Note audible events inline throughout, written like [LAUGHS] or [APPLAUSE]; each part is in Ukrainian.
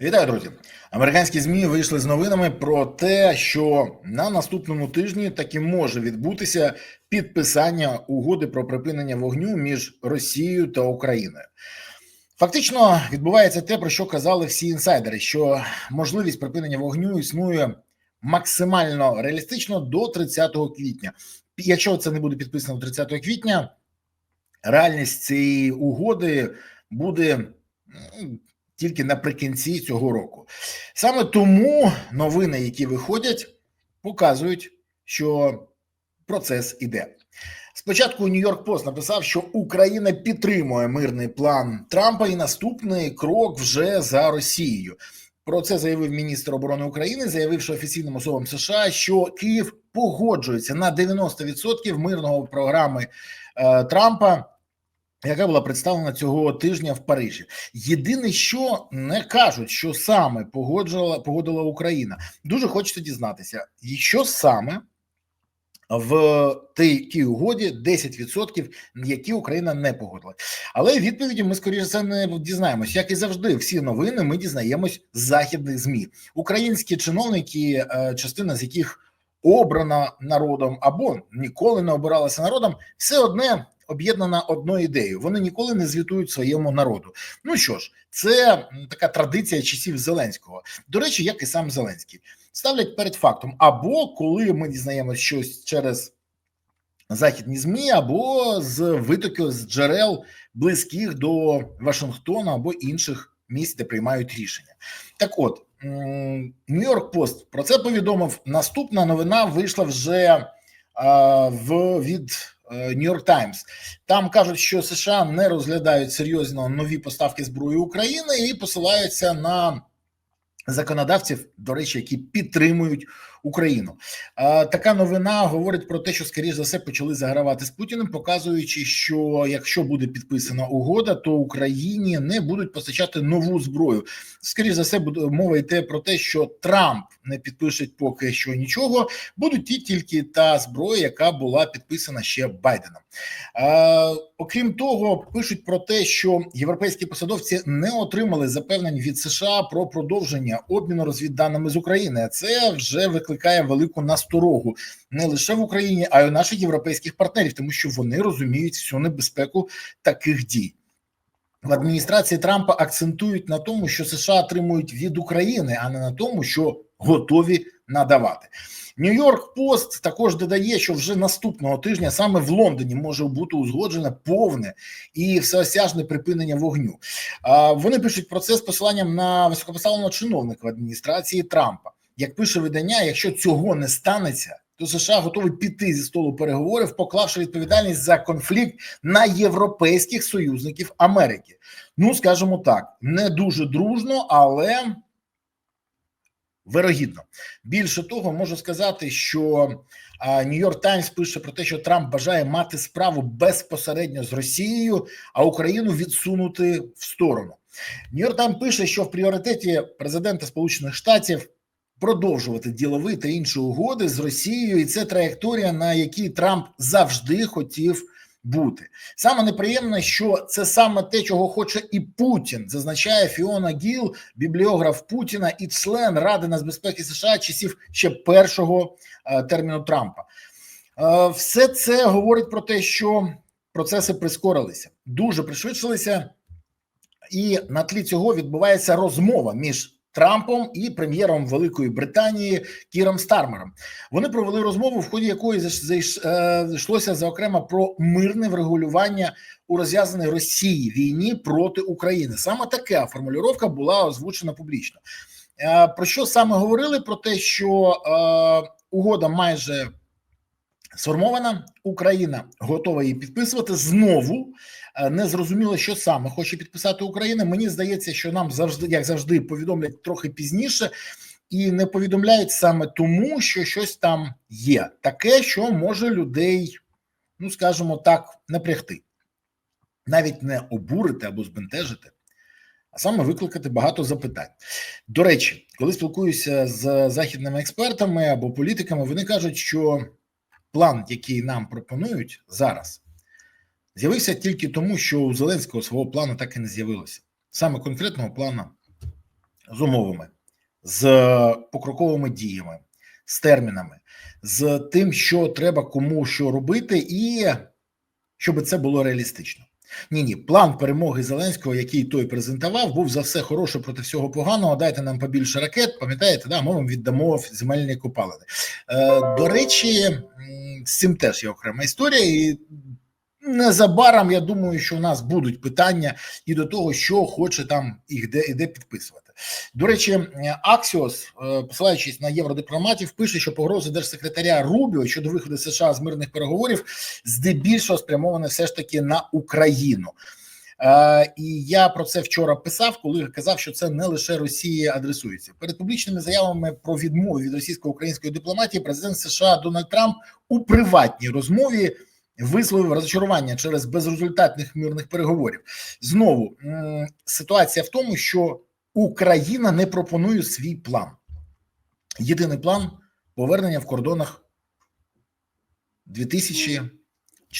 Вітаю, друзі! Американські змі вийшли з новинами про те, що на наступному тижні таки може відбутися підписання угоди про припинення вогню між Росією та Україною. Фактично відбувається те, про що казали всі інсайдери: що можливість припинення вогню існує максимально реалістично до 30 квітня. Якщо це не буде підписано 30 квітня, реальність цієї угоди буде ну, тільки наприкінці цього року. Саме тому новини, які виходять, показують, що процес іде. Спочатку Нью-Йорк Пост написав, що Україна підтримує мирний план Трампа, і наступний крок вже за Росією. Про це заявив міністр оборони України, заявивши офіційним особам США, що Київ погоджується на 90% мирного програми е, Трампа яка була представлена цього тижня в Парижі. Єдине, що не кажуть, що саме погоджувала погодила Україна. Дуже хочеться дізнатися, що саме в тій, тій угоді 10%, які Україна не погодила. Але відповіді ми скоріше за не дізнаємось. Як і завжди, всі новини ми дізнаємось з західних змі. Українські чиновники, е, частина з яких обрана народом або ніколи не обиралася народом, все одне об'єднана одною ідеєю. Вони ніколи не звітують своєму народу. Ну що ж, це така традиція часів Зеленського. До речі, як і сам Зеленський ставлять перед фактом, або коли ми дізнаємося щось через. Західні змі або з витоків з джерел близьких до Вашингтона або інших місць, де приймають рішення. Так, от Нью-Йорк Пост про це повідомив. Наступна новина вийшла вже а, в від Нью-Йорк е, Таймс. Там кажуть, що США не розглядають серйозно нові поставки зброї України і посилаються на законодавців, до речі, які підтримують Україну. Така новина говорить про те, що скоріш за все почали загравати з Путіним, показуючи, що якщо буде підписана угода, то Україні не будуть постачати нову зброю. Скоріш за все, буде мова йде про те, що Трамп не підпише поки що нічого. Будуть ті тільки та зброя, яка була підписана ще Байденом. Окрім того, пишуть про те, що європейські посадовці не отримали запевнень від США про продовження обміну розвідданими з України. Це вже викликає велику насторогу не лише в Україні, а й у наших європейських партнерів, тому що вони розуміють всю небезпеку таких дій. В адміністрації Трампа акцентують на тому, що США отримують від України, а не на тому, що готові надавати. Нью-Йорк Пост також додає, що вже наступного тижня саме в Лондоні може бути узгоджене повне і всеосяжне припинення вогню. Вони пишуть про це з посиланням на високопоставленого чиновника адміністрації Трампа. Як пише видання, якщо цього не станеться, то США готові піти зі столу переговорів, поклавши відповідальність за конфлікт на європейських союзників Америки. Ну скажімо так, не дуже дружно, але Вирогідно більше того, можу сказати, що Нью-Йорк Таймс пише про те, що Трамп бажає мати справу безпосередньо з Росією, а Україну відсунути в сторону. Нью-Йорк Таймс пише, що в пріоритеті президента Сполучених Штатів продовжувати ділові та інші угоди з Росією, і це траєкторія, на якій Трамп завжди хотів бути. Саме неприємне, що це саме те, чого хоче і Путін, зазначає Фіона Гіл, бібліограф Путіна і член Ради нацбезпеки США часів ще першого е, терміну Трампа. Е, все це говорить про те, що процеси прискорилися, дуже пришвидшилися, і на тлі цього відбувається розмова між Трампом і прем'єром Великої Британії Кіром Стармером. Вони провели розмову, в ході якої е, зайшлося зокрема про мирне врегулювання у розв'язаній Росії війні проти України. Саме така формулювання була озвучена публічно. Е, про що саме говорили? Про те, що е, угода майже сформована, Україна готова її підписувати знову. Е, не зрозуміло, що саме хоче підписати Україна. Мені здається, що нам завжди, як завжди, повідомлять трохи пізніше. І не повідомляють саме тому, що щось там є, таке, що може людей, ну скажімо так, напрягти, навіть не обурити або збентежити, а саме викликати багато запитань. До речі, коли спілкуюся з західними експертами або політиками, вони кажуть, що план, який нам пропонують зараз, з'явився тільки тому, що у Зеленського свого плану так і не з'явилося. Саме конкретного плану з умовами, з покроковими діями, з термінами, з тим, що треба кому що робити, і щоб це було реалістично. Ні, ні, план перемоги Зеленського, який той презентував, був за все хороше проти всього поганого. Дайте нам побільше ракет. Пам'ятаєте, да, ми вам віддамо земельні копалини. Е, До речі, з цим теж є окрема історія, і незабаром я думаю, що у нас будуть питання і до того, що хоче там і де, і де підписувати. До речі, Аксіос, е, посилаючись на євродипломатів, пише, що погрози держсекретаря Рубіо щодо виходу США з мирних переговорів здебільшого спрямовані все ж таки на Україну. Е, і я про це вчора писав, коли казав, що це не лише Росії адресується. Перед публічними заявами про відмову від російсько-української дипломатії президент США Дональд Трамп у приватній розмові висловив розчарування через безрезультатних мирних переговорів. Знову ситуація в тому, що Україна не пропонує свій план. Єдиний план повернення в кордонах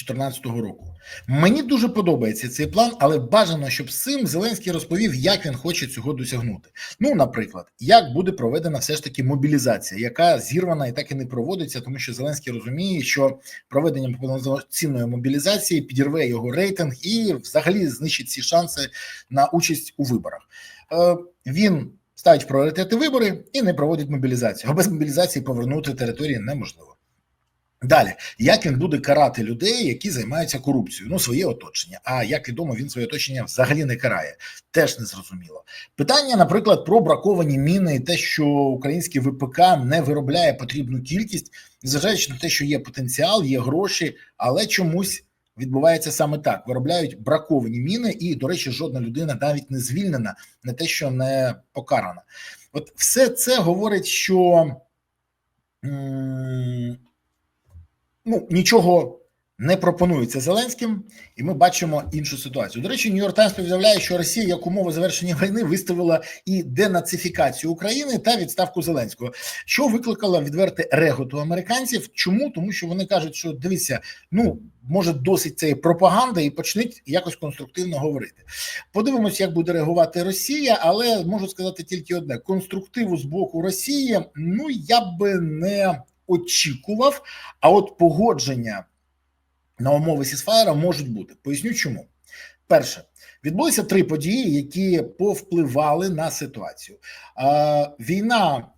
2014 року. Мені дуже подобається цей план, але бажано, щоб з цим Зеленський розповів, як він хоче цього досягнути. Ну, наприклад, як буде проведена все ж таки мобілізація, яка зірвана і так і не проводиться, тому що Зеленський розуміє, що проведення повноцінної мобілізації підірве його рейтинг і взагалі знищить ці шанси на участь у виборах. Е, Він ставить пріоритети вибори і не проводить мобілізацію. А без мобілізації повернути території неможливо. Далі, як він буде карати людей, які займаються корупцією? Ну, своє оточення. А як відомо, він своє оточення взагалі не карає, теж не зрозуміло. Питання, наприклад, про браковані міни і те, що український ВПК не виробляє потрібну кількість, незважаючи на те, що є потенціал, є гроші, але чомусь відбувається саме так: виробляють браковані міни, і, до речі, жодна людина навіть не звільнена, не те, що не покарана. От все це говорить, що. Ну нічого не пропонується Зеленським, і ми бачимо іншу ситуацію. До речі, Нью-Йорк Таймс повідомляє, що Росія як умови завершення війни виставила і денацифікацію України та відставку Зеленського, що викликало відверте реготу американців. Чому тому, що вони кажуть, що дивіться, ну може досить цієї пропаганди, і почнуть якось конструктивно говорити. Подивимось, як буде реагувати Росія, але можу сказати тільки одне: конструктиву з боку Росії, ну я би не очікував, а от погодження на умови Сісфаєра можуть бути. Поясню, чому. Перше, відбулися три події, які повпливали на ситуацію. Війна,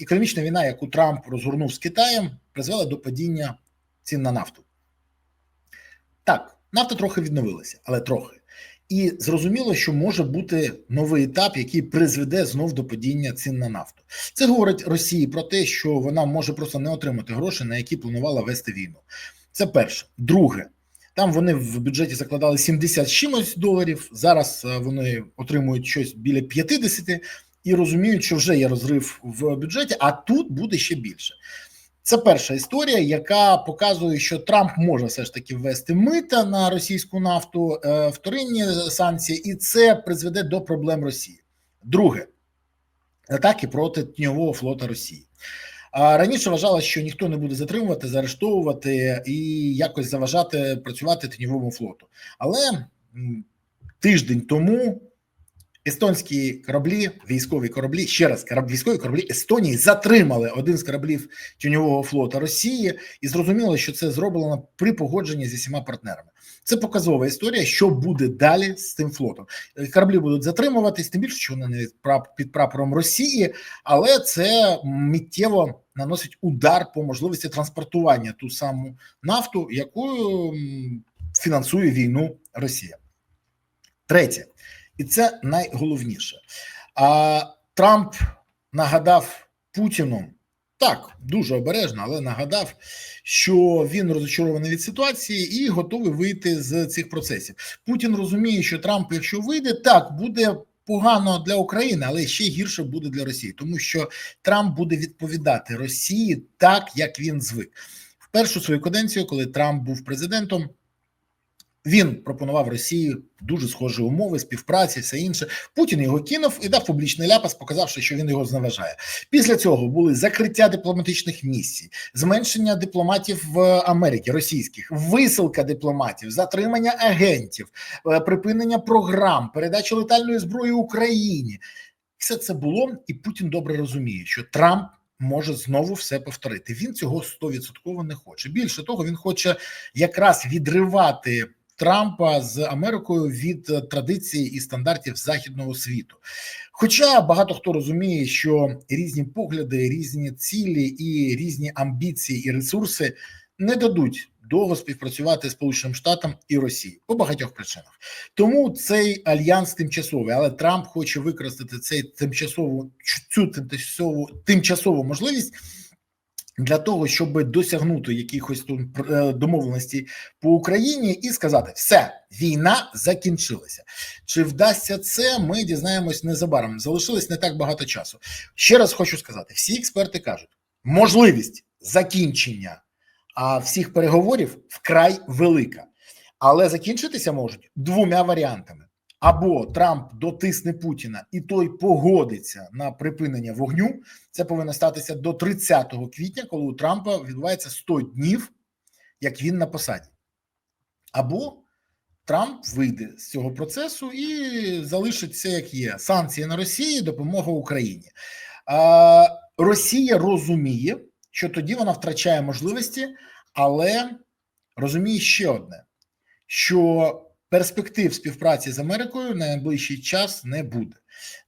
економічна війна, яку Трамп розгорнув з Китаєм, призвела до падіння цін на нафту. Так, нафта трохи відновилася, але трохи. І зрозуміло, що може бути новий етап, який призведе знов до падіння цін на нафту. Це говорить Росії про те, що вона може просто не отримати гроші, на які планувала вести війну. Це перше. Друге, там вони в бюджеті закладали 70 чимось доларів. Зараз е, вони отримують щось біля 50 і розуміють, що вже є розрив в бюджеті, а тут буде ще більше. Це перша історія, яка показує, що Трамп може все ж таки ввести мита на російську нафту, е, вторинні санкції, і це призведе до проблем Росії. Друге атаки проти тіньового флота Росії. Раніше вважалося, що ніхто не буде затримувати, заарештовувати і якось заважати працювати тіньовому флоту. Але тиждень тому естонські кораблі, військові кораблі, ще раз військові кораблі Естонії затримали один з кораблів тіньового флота Росії, і зрозуміло, що це зроблено при погодженні зі всіма партнерами. Це показова історія, що буде далі з цим флотом. Е, Кораблі будуть затримуватись, тим більше, що вони не під прапором Росії, але це миттєво наносить удар по можливості транспортування ту саму нафту, якою фінансує війну Росія. Третє, і це найголовніше. А Трамп нагадав Путіну. Так, дуже обережно, але нагадав, що він розочарований від ситуації і готовий вийти з цих процесів. Путін розуміє, що Трамп, якщо вийде, так буде погано для України, але ще гірше буде для Росії, тому що Трамп буде відповідати Росії так, як він звик. В першу свою каденцію, коли Трамп був президентом, він пропонував Росії дуже схожі умови, співпраці, все інше. Путін його кинув і дав публічний ляпас, показавши, що він його зневажає. Після цього були закриття дипломатичних місій, зменшення дипломатів в Америці російських, висилка дипломатів, затримання агентів, е, припинення програм, передача летальної зброї Україні. все це було, і Путін добре розуміє, що Трамп може знову все повторити. Він цього стовідсотково не хоче. Більше того, він хоче якраз відривати. Трампа з Америкою від е, традиції і стандартів західного світу. Хоча багато хто розуміє, що різні погляди, різні цілі і різні амбіції і ресурси не дадуть довго співпрацювати з Сполученим Штатом і Росією по багатьох причинах. Тому цей альянс тимчасовий, але Трамп хоче використати цей тимчасову цю тимчасову тимчасову можливість. Для того щоб досягнути якихось тут е, домовленостей по Україні і сказати, все війна закінчилася. Чи вдасться це? Ми дізнаємось незабаром. Залишилось не так багато часу. Ще раз хочу сказати: всі експерти кажуть, можливість закінчення всіх переговорів вкрай велика, але закінчитися можуть двома варіантами: або Трамп дотисне Путіна, і той погодиться на припинення вогню. Це повинно статися до 30 квітня, коли у Трампа відбувається 100 днів, як він на посаді, або Трамп вийде з цього процесу і залишить все як є: санкції на Росії, допомога Україні. А, Росія розуміє що тоді вона втрачає можливості, але розуміє ще одне: що перспектив співпраці з Америкою на найближчий час не буде.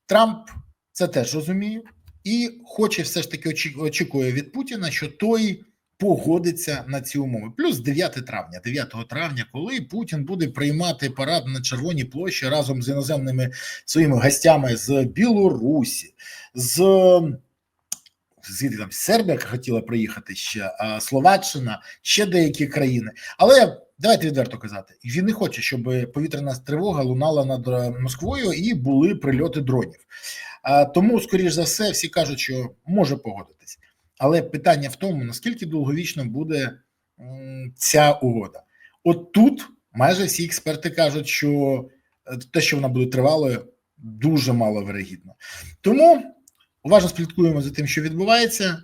Трамп це теж розуміє і хоче все ж таки очікує від Путіна, що той. Погодиться на ці умови, плюс 9 травня, 9 травня, коли Путін буде приймати парад на Червоній площі разом з іноземними своїми гостями з Білорусі, з звідки там Сербія хотіла приїхати ще, Словаччина, ще деякі країни. Але давайте відверто казати, він не хоче, щоб повітряна тривога лунала над е, Москвою і були прильоти дронів. А, Тому, скоріш за все, всі кажуть, що може погодитись. Але питання в тому, наскільки довговічно буде ця угода. От тут майже всі експерти кажуть, що е, те, що вона буде тривалою, дуже мало вирогідно. Тому. Уважно слідкуємо за тим, що відбувається,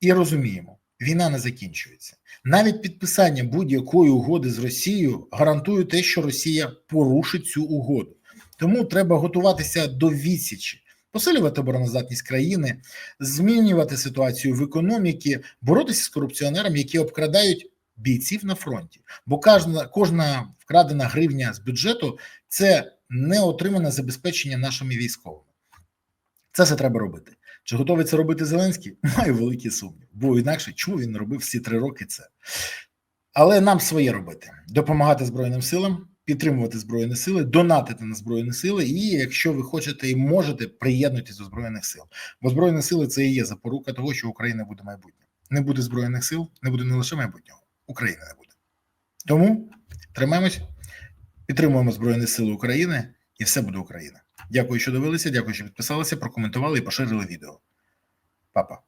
і розуміємо, війна не закінчується. Навіть підписання будь-якої угоди з Росією гарантує те, що Росія порушить цю угоду. Тому треба готуватися до відсічі, посилювати обороноздатність країни, змінювати ситуацію в економіці, боротися з корупціонерами, які обкрадають бійців на фронті. Бо кожна, кожна вкрадена гривня з бюджету це неотримане забезпечення нашими військовими. Це все треба робити. Чи готовий це робити Зеленський? [LAUGHS] Маю великі сумніви, бо інакше чому він робив всі три роки це. Але нам своє робити: допомагати Збройним силам, підтримувати Збройні сили, донатити на Збройні сили, і якщо ви хочете і можете, приєднуйтесь до Збройних сил. Бо Збройні сили це і є запорука того, що Україна буде майбутнє. Не буде Збройних сил, не буде не лише майбутнього, України не буде. Тому тримаємось, підтримуємо Збройні Сили України, і все буде Україна. Дякую, що дивилися. Дякую, що підписалися, прокоментували і поширили відео. Папа.